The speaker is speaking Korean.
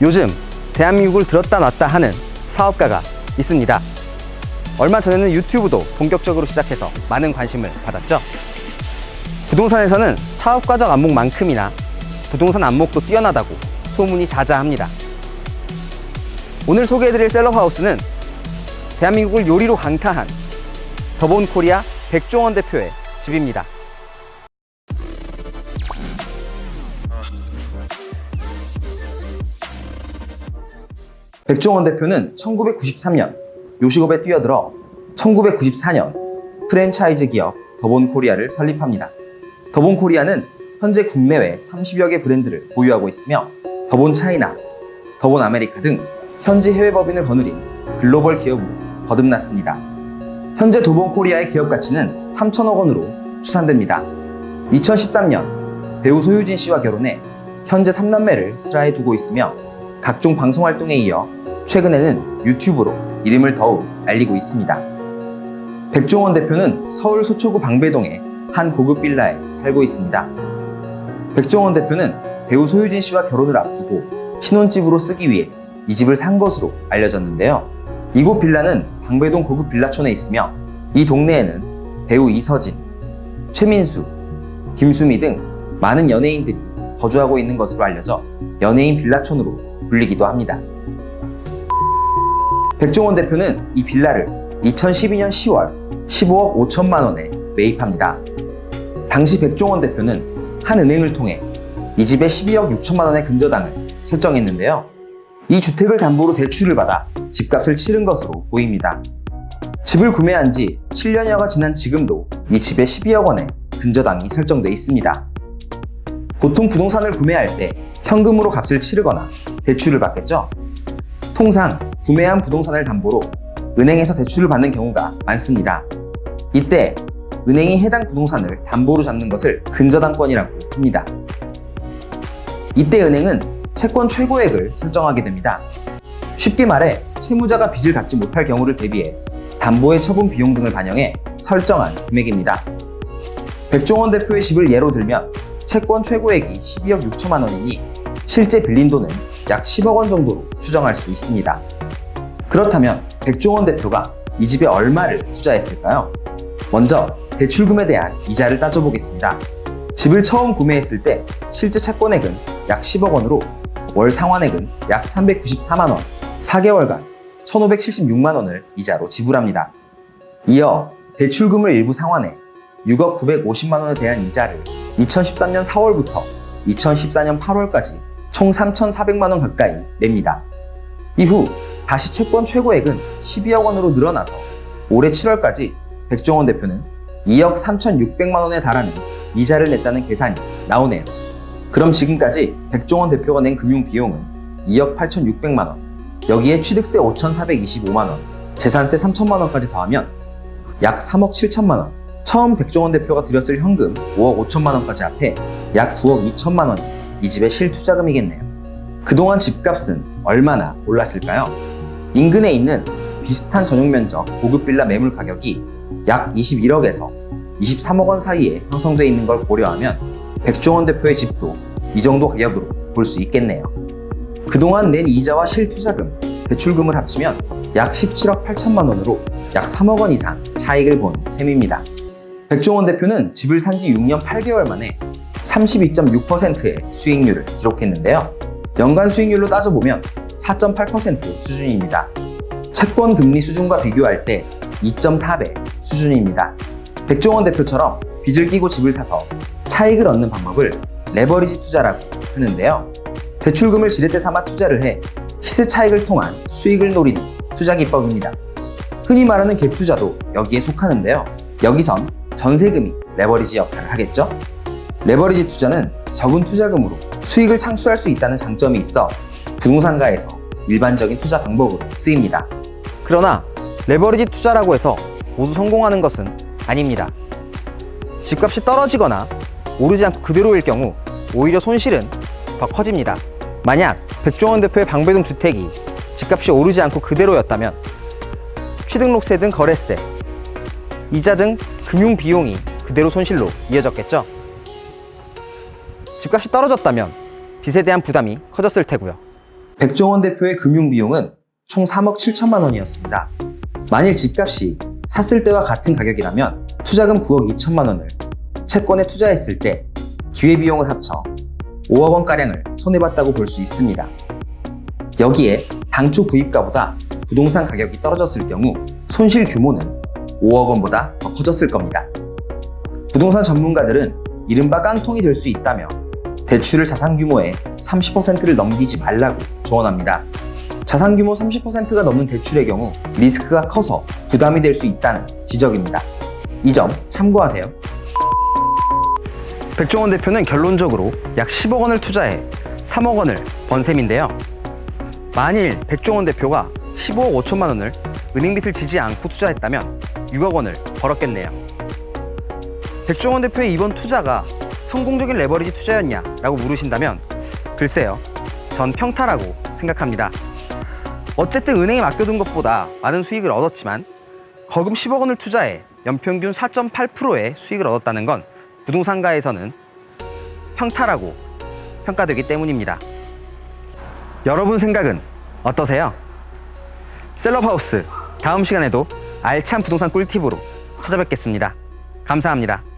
요즘 대한민국을 들었다 놨다 하는 사업가가 있습니다. 얼마 전에는 유튜브도 본격적으로 시작해서 많은 관심을 받았죠. 부동산에서는 사업가적 안목만큼이나 부동산 안목도 뛰어나다고 소문이 자자합니다. 오늘 소개해드릴 셀럽하우스는 대한민국을 요리로 강타한 더본 코리아 백종원 대표의 집입니다. 백종원 대표는 1993년 요식업에 뛰어들어 1994년 프랜차이즈 기업 더본 코리아를 설립합니다. 더본 코리아는 현재 국내외 30여 개 브랜드를 보유하고 있으며 더본 차이나, 더본 아메리카 등 현지 해외 법인을 거느린 글로벌 기업으로 거듭났습니다. 현재 더본 코리아의 기업 가치는 3천억 원으로 추산됩니다. 2013년 배우 소유진 씨와 결혼해 현재 3남매를 슬하에 두고 있으며 각종 방송 활동에 이어 최근에는 유튜브로 이름을 더욱 알리고 있습니다. 백종원 대표는 서울 서초구 방배동의 한 고급 빌라에 살고 있습니다. 백종원 대표는 배우 소유진 씨와 결혼을 앞두고 신혼집으로 쓰기 위해 이 집을 산 것으로 알려졌는데요. 이곳 빌라는 방배동 고급 빌라촌에 있으며 이 동네에는 배우 이서진, 최민수, 김수미 등 많은 연예인들이 거주하고 있는 것으로 알려져 연예인 빌라촌으로 불리기도 합니다. 백종원 대표는 이 빌라를 2012년 10월 15억 5천만 원에 매입합니다. 당시 백종원 대표는 한 은행을 통해 이 집에 12억 6천만 원의 근저당을 설정했는데요. 이 주택을 담보로 대출을 받아 집값을 치른 것으로 보입니다. 집을 구매한 지 7년여가 지난 지금도 이 집에 12억 원의 근저당이 설정돼 있습니다. 보통 부동산을 구매할 때 현금으로 값을 치르거나 대출을 받겠죠? 통상 구매한 부동산을 담보로 은행에서 대출을 받는 경우가 많습니다. 이때 은행이 해당 부동산을 담보로 잡는 것을 근저당권이라고 합니다. 이때 은행은 채권 최고액을 설정하게 됩니다. 쉽게 말해 채무자가 빚을 갚지 못할 경우를 대비해 담보의 처분 비용 등을 반영해 설정한 금액입니다. 백종원 대표의 집을 예로 들면 채권 최고액이 12억 6천만 원이니 실제 빌린 돈은 약 10억 원 정도로 추정할 수 있습니다. 그렇다면 백종원 대표가 이 집에 얼마를 투자했을까요? 먼저 대출금에 대한 이자를 따져보겠습니다. 집을 처음 구매했을 때 실제 채권액은 약 10억 원으로 월 상환액은 약 394만 원, 4개월간 1,576만 원을 이자로 지불합니다. 이어 대출금을 일부 상환해 6억 950만 원에 대한 이자를 2013년 4월부터 2014년 8월까지 총 3,400만 원 가까이 냅니다. 이후 다시 채권 최고액은 12억 원으로 늘어나서 올해 7월까지 백종원 대표는 2억 3,600만 원에 달하는 이자를 냈다는 계산이 나오네요. 그럼 지금까지 백종원 대표가 낸 금융 비용은 2억 8,600만 원, 여기에 취득세 5,425만 원, 재산세 3천만 원까지 더하면 약 3억 7천만 원, 처음 백종원 대표가 들였을 현금 5억 5천만 원까지 합해 약 9억 2천만 원이 이 집의 실투자금이겠네요. 그동안 집값은 얼마나 올랐을까요? 인근에 있는 비슷한 전용 면적 고급 빌라 매물 가격이 약 21억에서 23억 원 사이에 형성되어 있는 걸 고려하면 백종원 대표의 집도 이 정도 가격으로 볼 수 있겠네요. 그동안 낸 이자와 실투자금, 대출금을 합치면 약 17억 8천만 원으로 약 3억 원 이상 차익을 본 셈입니다. 백종원 대표는 집을 산 지 6년 8개월 만에 32.6%의 수익률을 기록했는데요. 연간 수익률로 따져보면 4.8% 수준입니다. 채권 금리 수준과 비교할 때 2.4배 수준입니다. 백종원 대표처럼 빚을 끼고 집을 사서 차익을 얻는 방법을 레버리지 투자라고 하는데요. 대출금을 지렛대 삼아 투자를 해 시세 차익을 통한 수익을 노리는 투자 기법입니다. 흔히 말하는 갭 투자도 여기에 속하는데요. 여기선 전세금이 레버리지 역할을 하겠죠? 레버리지 투자는 적은 투자금으로 수익을 창출할 수 있다는 장점이 있어 부동산가에서 일반적인 투자 방법으로 쓰입니다. 그러나 레버리지 투자라고 해서 모두 성공하는 것은 아닙니다. 집값이 떨어지거나 오르지 않고 그대로일 경우 오히려 손실은 더 커집니다. 만약 백종원 대표의 방배동 주택이 집값이 오르지 않고 그대로였다면 취등록세 등 거래세, 이자 등 금융 비용이 그대로 손실로 이어졌겠죠. 집값이 떨어졌다면 빚에 대한 부담이 커졌을 테고요. 백종원 대표의 금융 비용은 총 3억 7천만 원이었습니다. 만일 집값이 샀을 때와 같은 가격이라면 투자금 9억 2천만 원을 채권에 투자했을 때 기회비용을 합쳐 5억 원가량을 손해봤다고 볼 수 있습니다. 여기에 당초 구입가보다 부동산 가격이 떨어졌을 경우 손실 규모는 5억 원보다 더 커졌을 겁니다. 부동산 전문가들은 이른바 깡통이 될 수 있다며 대출을 자산 규모의 30%를 넘기지 말라고 조언합니다. 자산 규모 30%가 넘는 대출의 경우 리스크가 커서 부담이 될 수 있다는 지적입니다. 이 점 참고하세요. 백종원 대표는 결론적으로 약 10억 원을 투자해 3억 원을 번 셈인데요. 만일 백종원 대표가 15억 5천만 원을 은행빚을 지지 않고 투자했다면 6억 원을 벌었겠네요. 백종원 대표의 이번 투자가 성공적인 레버리지 투자였냐 라고 물으신다면 글쎄요. 전 평타라고 생각합니다. 어쨌든 은행에 맡겨둔 것보다 많은 수익을 얻었지만 거금 10억 원을 투자해 연평균 4.8%의 수익을 얻었다는 건 부동산가에서는 평타라고 평가되기 때문입니다. 여러분 생각은 어떠세요? 셀럽하우스 다음 시간에도 알찬 부동산 꿀팁으로 찾아뵙겠습니다. 감사합니다.